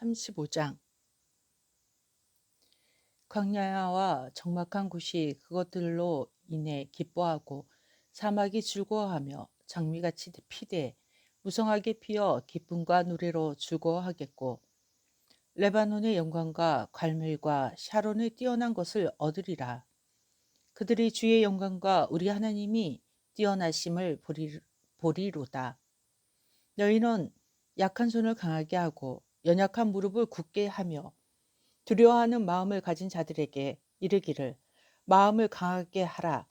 35장 광야와 적막한 곳이 그것들로 인해 기뻐하고 사막이 즐거워하며 장미같이 피되 무성하게 피어 기쁨과 노래로 즐거워하겠고 레바논의 영광과 갈멜과 샤론의 뛰어난 것을 얻으리라. 그들이 주의 영광과 우리 하나님이 뛰어나심을 보리, 보리로다. 너희는 약한 손을 강하게 하고 연약한 무릎을 굳게 하며 두려워하는 마음을 가진 자들에게 이르기를 마음을 강하게 하라.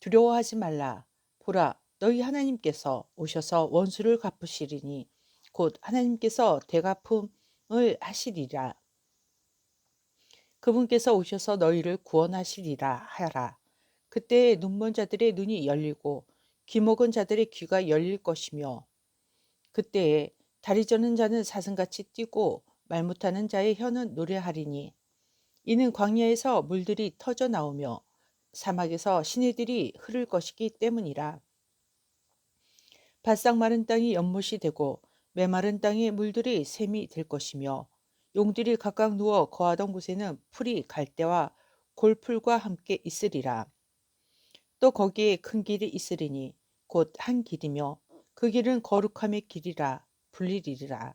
두려워하지 말라. 보라 너희 하나님께서 오셔서 원수를 갚으시리니 곧 하나님께서 대갚음을 하시리라. 그분께서 오셔서 너희를 구원하시리라 하라. 그때 눈먼 자들의 눈이 열리고 귀 먹은 자들의 귀가 열릴 것이며 그때에 다리 저는 자는 사슴같이 뛰고 말 못하는 자의 혀는 노래하리니 이는 광야에서 물들이 터져 나오며 사막에서 시내들이 흐를 것이기 때문이라. 바싹 마른 땅이 연못이 되고 메마른 땅의 물들이 샘이 될 것이며 용들이 각각 누워 거하던 곳에는 풀이 갈대와 골풀과 함께 있으리라. 또 거기에 큰 길이 있으리니 곧 한 길이며 그 길은 거룩함의 길이라 불리리라.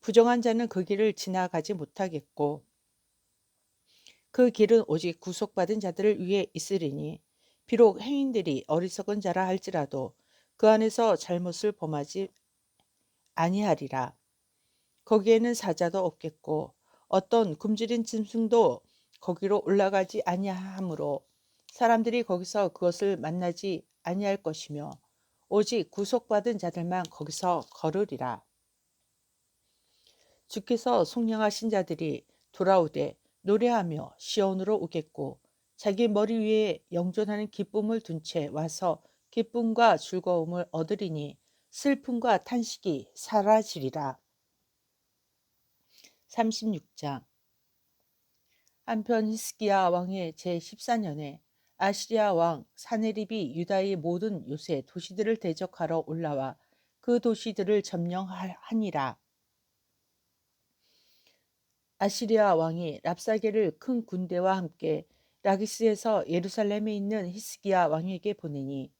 부정한 자는 그 길을 지나가지 못하겠고 그 길은 오직 구속받은 자들을 위해 있으리니 비록 행인들이 어리석은 자라 할지라도 그 안에서 잘못을 범하지 아니하리라. 거기에는 사자도 없겠고 어떤 굶주린 짐승도 거기로 올라가지 아니하므로 사람들이 거기서 그것을 만나지 아니할 것이며 오직 구속받은 자들만 거기서 걸으리라. 주께서 속량하신 자들이 돌아오되 노래하며 시온으로 오겠고 자기 머리 위에 영존하는 기쁨을 둔 채 와서 기쁨과 즐거움을 얻으리니 슬픔과 탄식이 사라지리라. 36장 한편 히스기야 왕의 제14년에 아시리아 왕 사네립이 유다의 모든 요새 도시들을 대적하러 올라와 그 도시들을 점령하니라. 아시리아 왕이 랍사게를 큰 군대와 함께 라기스에서 예루살렘에 있는 히스기야 왕에게 보내니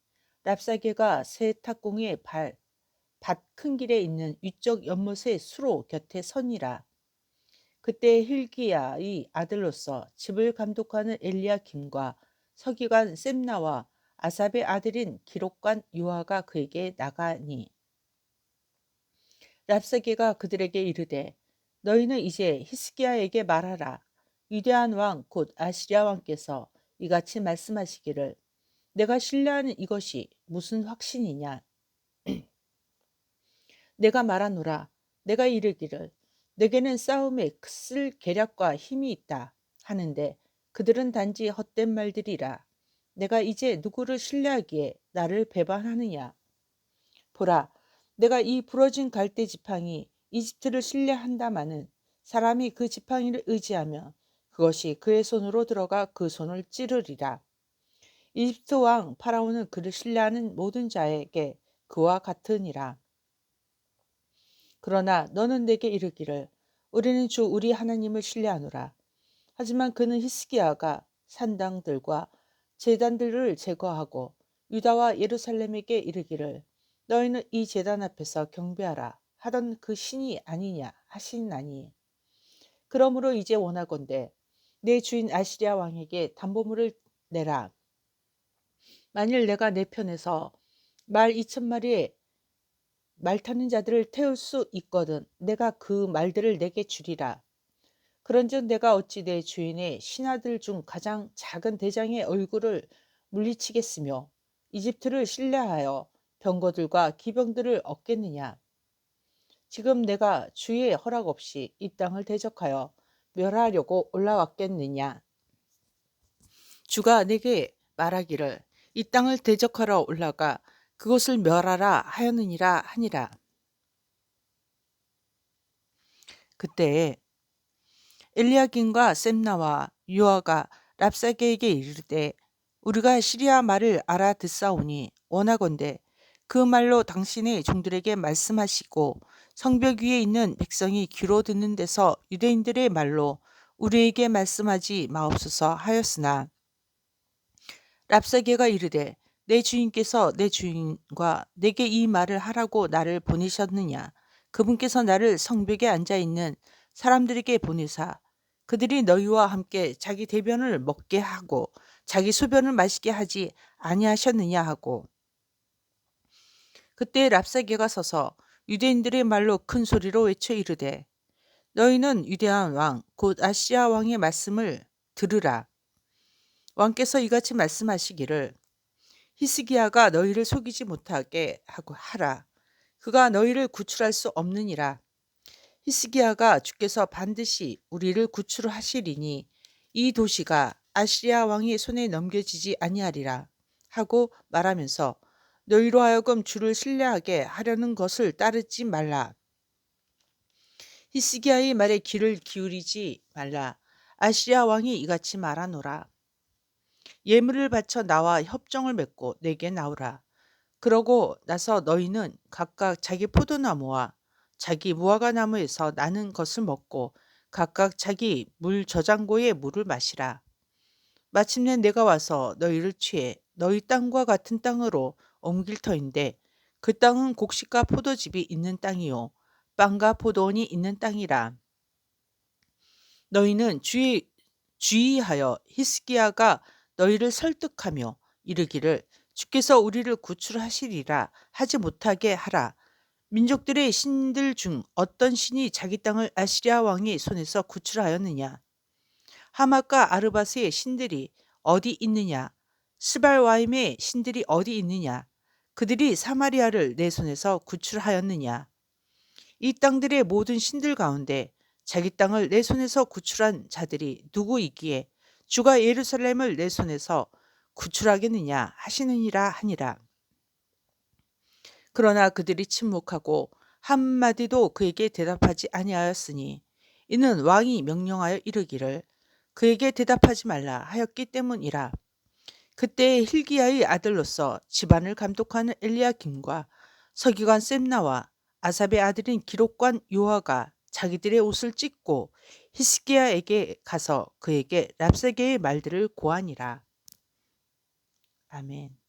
랍사게가 새 탁공의 발, 밭 큰 길에 있는 위쪽 연못의 수로 곁에 선이라. 그때 힐기야의 아들로서 집을 감독하는 엘리야 김과 서기관 셈나와 아삽의 아들인 기록관 요하가 그에게 나가니 랍사게가 그들에게 이르되 너희는 이제 히스기야에게 말하라. 위대한 왕 곧 아시리아 왕께서 이같이 말씀하시기를 내가 신뢰하는 이것이 무슨 확신이냐? 내가 말하노라. 내가 이르기를 내게는 싸움에 쓸 계략과 힘이 있다. 하는데 그들은 단지 헛된 말들이라. 내가 이제 누구를 신뢰하기에 나를 배반하느냐. 보라, 내가 이 부러진 갈대 지팡이 이집트를 신뢰한다마는 사람이 그 지팡이를 의지하면 그것이 그의 손으로 들어가 그 손을 찌르리라. 이집트 왕 파라오는 그를 신뢰하는 모든 자에게 그와 같으니라. 그러나 너는 내게 이르기를 우리는 주 우리 하나님을 신뢰하노라. 하지만 그는 히스기야가 산당들과 재단들을 제거하고 유다와 예루살렘에게 이르기를 너희는 이 재단 앞에서 경배하라. 하던 그 신이 아니냐 하시나니. 그러므로 이제 원하건대 내 주인 아시리아 왕에게 담보물을 내라. 만일 내가 내 편에서 말 이천 마리의 말 타는 자들을 태울 수 있거든 내가 그 말들을 내게 주리라 그런즉 내가 어찌 내 주인의 신하들 중 가장 작은 대장의 얼굴을 물리치겠으며 이집트를 신뢰하여 병거들과 기병들을 얻겠느냐. 지금 내가 주의 허락 없이 이 땅을 대적하여 멸하려고 올라왔겠느냐. 주가 내게 말하기를 이 땅을 대적하러 올라가 그것을 멸하라 하였느니라 하니라. 그때 엘리야긴과 셈나와 유아가 랍사게에게 이르되 우리가 시리아 말을 알아듣사오니 원하건대 그 말로 당신의 종들에게 말씀하시고 성벽 위에 있는 백성이 귀로 듣는 데서 유대인들의 말로 우리에게 말씀하지 마옵소서 하였으나. 랍사게가 이르되 내 주인께서 내 주인과 내게 이 말을 하라고 나를 보내셨느냐? 그분께서 나를 성벽에 앉아 있는 사람들에게 보내사 그들이 너희와 함께 자기 대변을 먹게 하고 자기 소변을 마시게 하지 아니하셨느냐 하고. 그때 랍사게가 서서 유대인들의 말로 큰 소리로 외쳐 이르되 너희는 위대한 왕 곧 아시아 왕의 말씀을 들으라. 왕께서 이같이 말씀하시기를 히스기야가 너희를 속이지 못하게 하고 하라. 그가 너희를 구출할 수 없느니라 히스기야가 주께서 반드시 우리를 구출하시리니 이 도시가 아시리아 왕의 손에 넘겨지지 아니하리라 하고 말하면서 너희로 하여금 주를 신뢰하게 하려는 것을 따르지 말라. 히스기야의 말에 귀를 기울이지 말라. 아시리아 왕이 이같이 말하노라. 예물을 바쳐 나와 협정을 맺고 내게 나오라. 그러고 나서 너희는 각각 자기 포도나무와 자기 무화과 나무에서 나는 것을 먹고 각각 자기 물 저장고의 물을 마시라. 마침내 내가 와서 너희를 취해 너희 땅과 같은 땅으로 옮길 터인데 그 땅은 곡식과 포도즙이 있는 땅이요 빵과 포도원이 있는 땅이라. 너희는 주의, 주의하여 히스기야가 너희를 설득하며 이르기를 주께서 우리를 구출하시리라 하지 못하게 하라. 민족들의 신들 중 어떤 신이 자기 땅을 아시리아 왕의 손에서 구출하였느냐? 하마과 아르바스의 신들이 어디 있느냐? 스발와임의 신들이 어디 있느냐? 그들이 사마리아를 내 손에서 구출하였느냐? 이 땅들의 모든 신들 가운데 자기 땅을 내 손에서 구출한 자들이 누구이기에 주가 예루살렘을 내 손에서 구출하겠느냐 하시느니라 하니라. 그러나 그들이 침묵하고 한마디도 그에게 대답하지 아니하였으니 이는 왕이 명령하여 이르기를 그에게 대답하지 말라 하였기 때문이라. 그때 힐기야의 아들로서 집안을 감독하는 엘리야김과 서기관 셈나와 아삽의 아들인 기록관 요하가 자기들의 옷을 찢고 히스기야에게 가서 그에게 랍세게의 말들을 고하니라. 아멘.